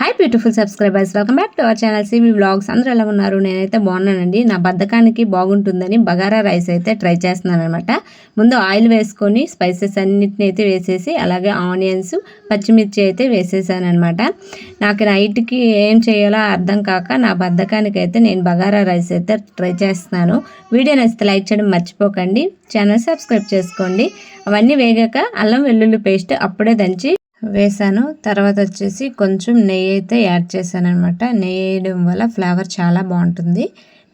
Hi beautiful subscribers welcome back to our channel CV blogs అందరూ ఎలా ఉన్నారు? నేనైతే బాగున్నానండి. నా బద్ధకానికి బాగుంటుందని బగారా రైస్ అయితే ట్రై చేస్తున్నాను అనమాట ముందు ఆయిల్ వేసుకొని స్పైసెస్ అన్నిటిని అయితే వేసేసి అలాగే ఆనియన్స్ పచ్చిమిర్చి అయితే వేసేసాను అనమాట నాకు నైట్కి ఏం చేయాలో అర్థం కాక నా బద్ధకానికి అయితే నేను బగారా రైస్ అయితే ట్రై చేస్తున్నాను. వీడియో నచ్చితే లైక్ చేయడం మర్చిపోకండి. ఛానల్ సబ్స్క్రైబ్ చేసుకోండి. అవన్నీ వేగాక అల్లం వెల్లుల్లి పేస్ట్ అప్పుడే దంచి వేసాను. తర్వాత వచ్చేసి కొంచెం నెయ్యి అయితే యాడ్ చేశాను అనమాట నెయ్యి వేయడం వల్ల ఫ్లేవర్ చాలా బాగుంటుంది.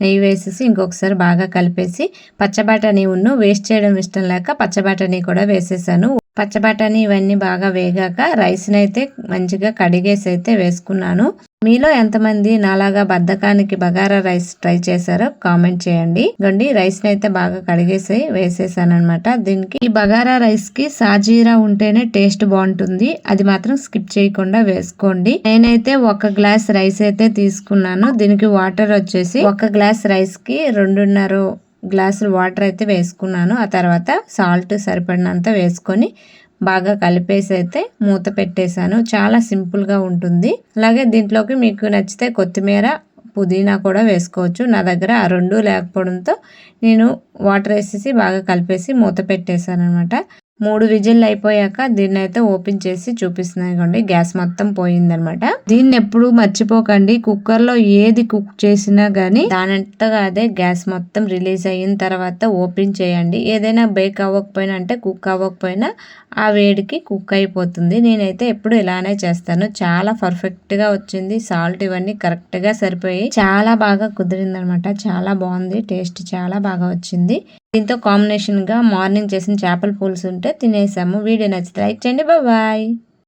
నెయ్యి వేసేసి ఇంకొకసారి బాగా కలిపేసి పచ్చబటానీ ఉన్ను వేస్ట్ చేయడం ఇష్టం లేక పచ్చబటానీ కూడా వేసేసాను. పచ్చబటానీ ఇవన్నీ బాగా వేగాక రైస్ని అయితే మంచిగా కడిగేసి అయితే వేసుకున్నాను. మీలో ఎంతమంది నాలాగా బద్దకానికి బగారా రైస్ ట్రై చేశారో కామెంట్ చేయండి. గండి రైస్ని అయితే బాగా కడిగేసి వేసేసాను అనమాట దీనికి ఈ బగారా రైస్కి సాజీరా ఉంటేనే టేస్ట్ బాగుంటుంది. అది మాత్రం స్కిప్ చేయకుండా వేసుకోండి. నేనైతే ఒక గ్లాస్ రైస్ అయితే తీసుకున్నాను. దీనికి వాటర్ వచ్చేసి ఒక గ్లాస్ రైస్కి రెండున్నర గ్లాసులు వాటర్ అయితే వేసుకున్నాను. ఆ తర్వాత సాల్ట్ సరిపడినంత వేసుకొని బాగా కలిపేసి అయితే మూత పెట్టేశాను. చాలా సింపుల్గా ఉంటుంది. అలాగే దీంట్లోకి మీకు నచ్చితే కొత్తిమీర పుదీనా కూడా వేసుకోవచ్చు. నా దగ్గర ఆ రెండు లేకపోవడంతో నేను వాటర్ వేసేసి బాగా కలిపేసి మూత పెట్టేశాను అనమాట మూడు విజిల్ అయిపోయాక దీన్ని అయితే ఓపెన్ చేసి చూపిస్తున్నాయి గ్యాస్ మొత్తం పోయిందనమాట దీన్ని ఎప్పుడు మర్చిపోకండి. కుక్కర్లో ఏది కుక్ చేసినా గానీ దానంతగా అదే గ్యాస్ మొత్తం రిలీజ్ అయిన తర్వాత ఓపెన్ చేయండి. ఏదైనా బేక్ అవ్వకపోయినా అంటే కుక్ అవ్వకపోయినా ఆ వేడికి కుక్ అయిపోతుంది. నేనైతే ఎప్పుడు ఇలానే చేస్తాను. చాలా పర్ఫెక్ట్గా వచ్చింది. సాల్ట్ ఇవన్నీ కరెక్ట్గా సరిపోయి చాలా బాగా కుదిరింది అనమాట చాలా బాగుంది. టేస్ట్ చాలా బాగా వచ్చింది. దీంతో కాంబినేషన్గా మార్నింగ్ చేసిన చేపల పులుసు ఉంటే తినేసాము. వీడియో నచ్చితే లైక్ చేయండి. బాయ్